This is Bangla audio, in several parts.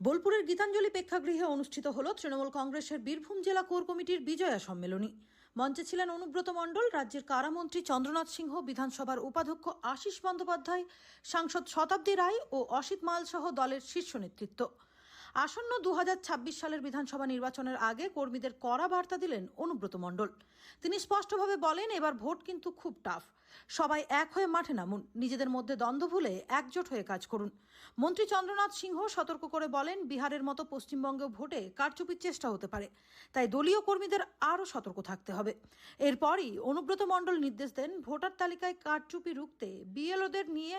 বোলপুরের গীতাঞ্জলি প্রেক্ষাগৃহে অনুষ্ঠিত হল তৃণমূল কংগ্রেসের বীরভূম জেলা কোর কমিটির বিজয়া সম্মেলনী। মঞ্চে ছিলেন অনুব্রত মণ্ডল, রাজ্যের কারামন্ত্রী চন্দ্রনাথ সিংহ, বিধানসভার উপাধ্যক্ষ আশিস বন্দ্যোপাধ্যায়, সাংসদ শতাব্দী রায় ও অসিত মাল সহ দলের শীর্ষ নেতৃত্ব। আসন্ন দু হাজার ছাব্বিশ সালের বিধানসভা নির্বাচনের আগে কর্মীদের কড়া বার্তা দিলেন অনুব্রত মণ্ডল। তিনি স্পষ্টভাবে বলেন, এবার ভোট কিন্তু খুব টাফ সবাই এক হয়ে মাঠে নামুন। নিজেদের মধ্যে দ্বন্দ্ব ভুলে একজোট হয়ে কাজ করুন। মন্ত্রী চন্দ্রনাথ সিংহ সতর্ক করে বলেন, বিহারের মতো পশ্চিমবঙ্গেও ভোটে কারচুপির চেষ্টা হতে পারে। তাই দলীয় কর্মীদের আরও সতর্ক থাকতে হবে। এরপরই অনুব্রত মণ্ডল নির্দেশ দেন, ভোটার তালিকায় কারচুপি রুখতে বিএলওদের নিয়ে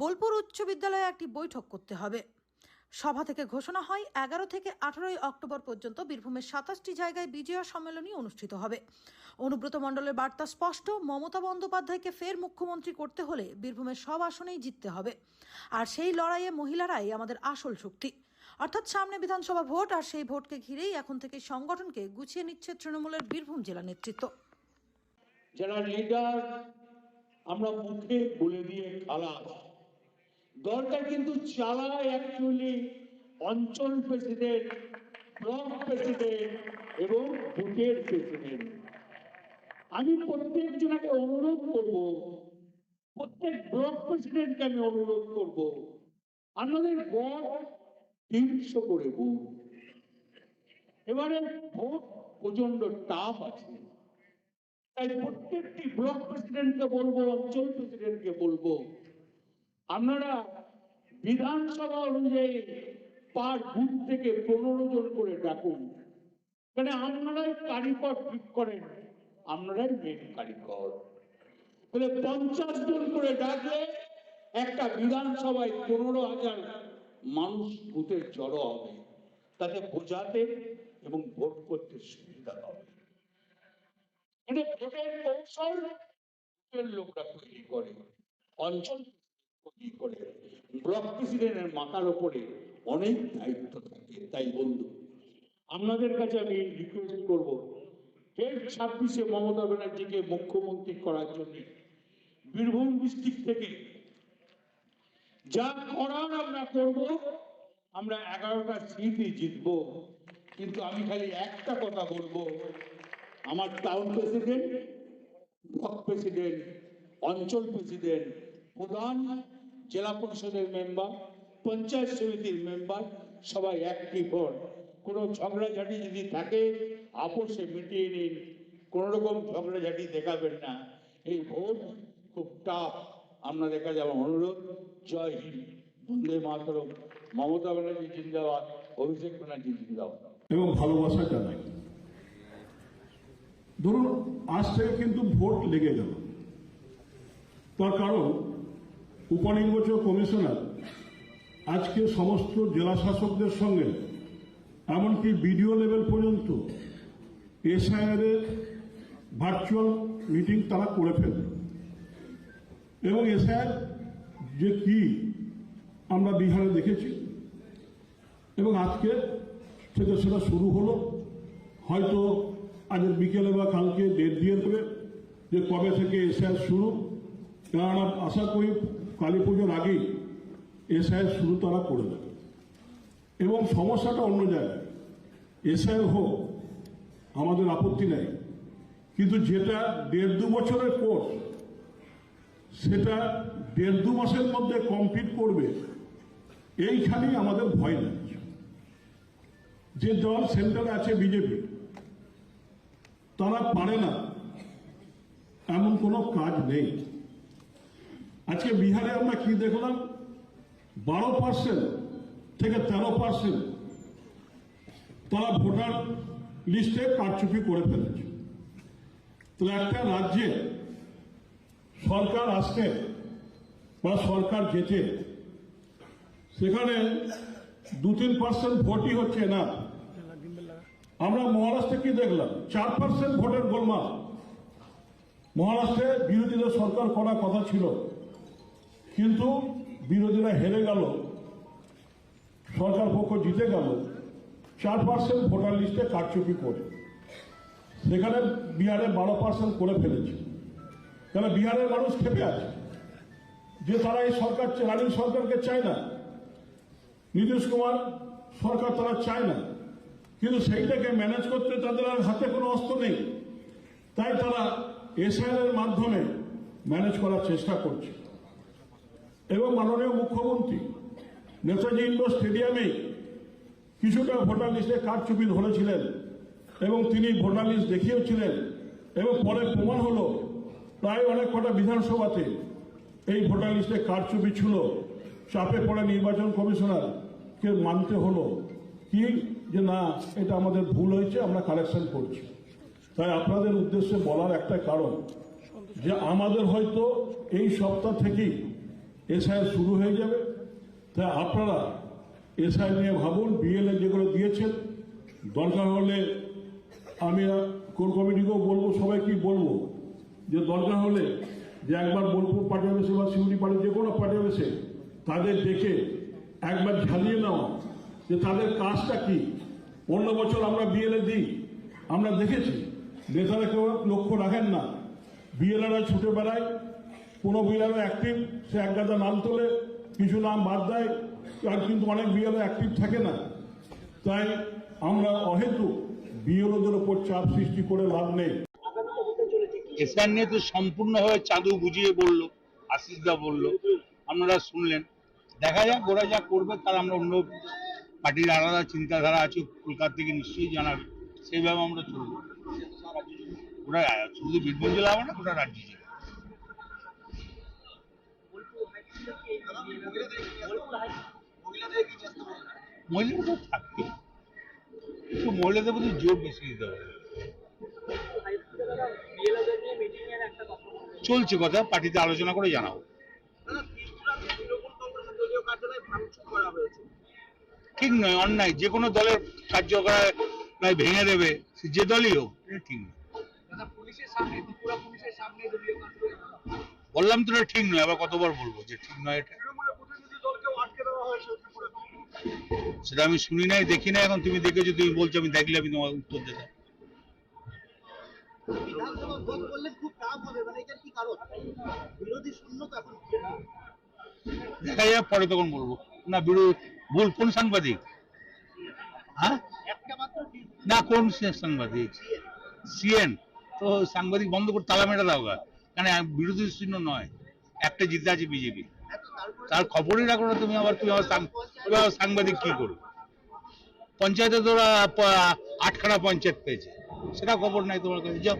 বোলপুর উচ্চ বিদ্যালয়ে একটি বৈঠক করতে হবে। সভা থেকে ঘোষণা হয়, এগারো থেকে আঠারোই অক্টোবর পর্যন্ত বীরভূমের সাতাশটি জায়গায় বিজয়া সম্মেলনী অনুষ্ঠিত হবে। অনুব্রত মণ্ডলের বার্তা স্পষ্ট, মমতা বন্দ্যোপাধ্যায়কে ফের মুখ্যমন্ত্রী করতে হলে বীরভূমের সব আসনেই জিততে হবে। আর সেই লড়াইয়ে মহিলারাই আমাদের আসল শক্তি। অর্থাৎ সামনে বিধানসভা ভোট, আর সেই ভোটকে ঘিরেই এখন থেকে সংগঠনকে গুছিয়ে নিচ্ছে তৃণমূলের বীরভূম জেলা নেতৃত্ব। যারা লিডার আমরা মুখে বলে দিয়ে খালাস। দলটা কিন্তু চালায় অ্যাকচুয়ালি অঞ্চল প্রেসিডেন্ট ব্লক প্রেসিডেন্ট এবং বুথের প্রেসিডেন্ট আমি প্রত্যেকজনকে অনুরোধ করব, প্রত্যেক ব্লক প্রেসিডেন্টকে আমি অনুরোধ করব, আমাদের গড় তিনশো করে বুথ এবারে ভোট প্রচণ্ড টাফ আছে। তাই প্রত্যেকটি ব্লক প্রেসিডেন্টকে বলব, অঞ্চল প্রেসিডেন্টকে বলব, আপনারা বিধানসভা অনুযায়ী পার বুথ থেকে পনেরো জন করে ডাকুন। মানে আপনারাই কারিগর ঠিক করেন, আপনারাই মেন কারিগর তাহলে পঞ্চাশ জন করে ডাকলে একটা বিধানসভায় পনেরো হাজার মানুষ বুথে জড়ো হবে। তাতে বোঝাতে এবং ভোট করতে সুবিধা হবে। মানে ভোটের কৌশল লোকরা তৈরি করে। অঞ্চল করে ব্লক প্রেসিডেন্টের মাথার উপরে অনেক দায়িত্ব থাকে, তাই বন্ধু। আপনাদের কাছে আমি রিকোয়েস্ট করব এই ছাব্বিশে মমতা ব্যানার্জিকে মুখ্যমন্ত্রী করার জন্য বীরভূম ডিস্ট্রিক্ট থেকে যা করার আমরা করব, আমরা এগারোটা সিটই জিতবো। কিন্তু আমি খালি একটা কথা বলব, আমার টাউন প্রেসিডেন্ট ব্লক প্রেসিডেন্ট অঞ্চল প্রেসিডেন্ট প্রধান জেলা পরিষদের মেম্বার, পঞ্চায়েত সমিতির মেম্বার, সবাই একটি হন কোনো ঝগড়াঝাটি যদি থাকে, আপোষে মিটিয়ে নিন। কোনো রকম ঝগড়াঝাটি দেখাবেন না। এই ভোট খুব টাফ আপনাদের কাছে আমার অনুরোধ, জয় হিন্দ। বন্দে মাতরম। মমতা ব্যানার্জি জিন্দাবাদ, অভিষেক ব্যানার্জি জিন্দাবাদ। এবং ভালোবাসা জানাই। ধরুন, আজ থেকে কিন্তু ভোট লেগে গেল। তার কারণ উপনির্বাচন কমিশনার, আজকে সমস্ত জেলা শাসকদের সঙ্গে, এমনকি বিডিও লেভেল পর্যন্ত, এসআইআর এর ভার্চুয়াল মিটিং তারা করে ফেলবে এবং এসআইআর যে কি আমরা বিহারে দেখেছি, এবং আজকে থেকে সেটা শুরু হলো। হয়তো আজের বিকেলে বা কালকে ডেট দিয়ে দেবে যে কবে থেকে এসআই শুরু। কেননা আশা করি কালী পুজোর আগেই এসআই শুরু তারা করে দেবে। এবং সমস্যাটা অন্য জায়গায়। এসআই হোক, আমাদের আপত্তি নেই। কিন্তু যেটা দেড় দু বছরের কোর্স, সেটা দেড় দু মাসের মধ্যে কমপ্লিট করবে, এইখানেই আমাদের ভয় লাগছে যে দল সেন্টারে আছে বিজেপি, তারা পারে না। এমন কোনো কাজ নেই। আজকে বিহারে আমরা কি দেখলাম? বারো পার্সেন্ট থেকে তেরো পার্সেন্ট তারা ভোটার লিস্টে কারচুপি করে ফেলেছে। তো একটা রাজ্যে সরকার আসতে বা সরকার যেতে সেখানে দু তিন পার্সেন্ট ভোটই হচ্ছে না। আমরা মহারাষ্ট্রে কি দেখলাম? চার পার্সেন্ট ভোটের গোলমাল। মহারাষ্ট্রে বিরোধীদের সরকার করার কথা ছিল। কিন্তু বিরোধীরা হেরে গেল, সরকার পক্ষ জিতে গেল, চার পার্সেন্ট ভোটার লিস্টে কারচুপি করে। সেখানে বিহারে বারো পার্সেন্ট করে ফেলেছে। কেন বিহারের মানুষ খেপে আছে? যে তারা এই সরকার রানিং সরকারকে চায় না, নীতিশ কুমার সরকার তারা চায় না, কিন্তু সেইটাকে ম্যানেজ করতে তাদের আর হাতে কোনো অস্ত্র নেই। তাই তারা এসআইআর মাধ্যমে ম্যানেজ করার চেষ্টা করছে। এবং মাননীয় মুখ্যমন্ত্রী, নেতাজি ইন্ডোর স্টেডিয়ামে কিছুটা ভোটার লিস্টে কারচুপি ধরেছিলেন এবং তিনি ভোটার লিস্ট দেখিয়েছিলেন এবং পরে প্রমাণ হলো প্রায় অনেক কটা বিধানসভাতে এই ভোটার লিস্টে কারচুপি ছিল। চাপে পড়ে নির্বাচন কমিশনার কে মানতে হলো। কি যে না, এটা আমাদের ভুল হয়েছে, আমরা কারেকশন করছি। তাই আপনাদের উদ্দেশ্যে বলার একটা কারণ যে আমাদের হয়তো এই সপ্তাহ থেকেই এসআই শুরু হয়ে যাবে। তাই আপনারা এসআই নিয়ে ভাবুন, বিএলএ যেগুলো দিয়েছেন, দরকার হলে আমি কোর কমিটিকেও বলব সবাইকেই বলব যে দরকার হলে যে একবার বোলপুর পার্টি অফিসে বা শিউরি পার্টি যে কোনো পার্টি অফিসে তাদের ডেকে একবার ঝালিয়ে নেওয়া যে তাদের কাজটা কি। অন্য বছর আমরা বিএলএ দিই, আমরা দেখেছি। নেতারা কেউ লক্ষ্য রাখেন না। বিএলএরা ছুটে বেড়ায় কোনো বিএলএ অ্যাক্টিভ সে এক গাদা নাম তোলে, কিছু নাম বাদ দেয়, আর কিন্তু অনেক বিএলএ অ্যাক্টিভ থাকে না। তাই আমরা অহেতু বিএলওদের ওপর চাপ সৃষ্টি করে লাভ নেই। এসআর নিয়ে তো সম্পূর্ণভাবে চাঁদু বুঝিয়ে বলল আশিস দা বলল। আপনারা শুনলেন। দেখা যাক, ওরা যা করবে, তার আমরা অন্য পার্টির আলাদা চিন্তাধারা আছে, কলকাতা থেকে নিশ্চয়ই জানাবে। সেইভাবে আমরা চলবো। ওরা শুধু বীরভূম জেলা হবে না ওটা রাজ্য জেলা মহিলাদের থাকবে একটু মহিলাদের প্রতি জোর বেশি দিতে হবে। চলছে কথা, পার্টিতে আলোচনা করে জানাব। ঠিক নয়, অন্যায়। যে কোনো দলের কার্যকলাপ ভেঙে দেবে। যে দলই হোক ঠিক নয়। বললাম তো ঠিক নয়, আবার কতবার বলব যে ঠিক নয় এটা? সেটা আমি শুনি নাই দেখি না এখন তুমি দেখেছ তুমি বলছো আমি দেখলে আমি তোমার উত্তর দেবো। দেখা যাক পরে তখন বলব। না বিরোধী ভুল কোন সাংবাদিক? হ্যাঁ? না কোন সাংবাদিক? সিএন। তো সাংবাদিক বন্ধ করে তালা মেটা দাও গা। কেন বিরোধী চিহ্ন নয় একটা জিতে আছে বিজেপি। তার খবরই রাখো না তুমি আবার তুমি আবার সাংবাদিক কি করবে? পঞ্চায়েতে তোরা আটখানা পঞ্চায়েত পেয়েছে। সেটা খবর নাই তোমার কাছে। যাও।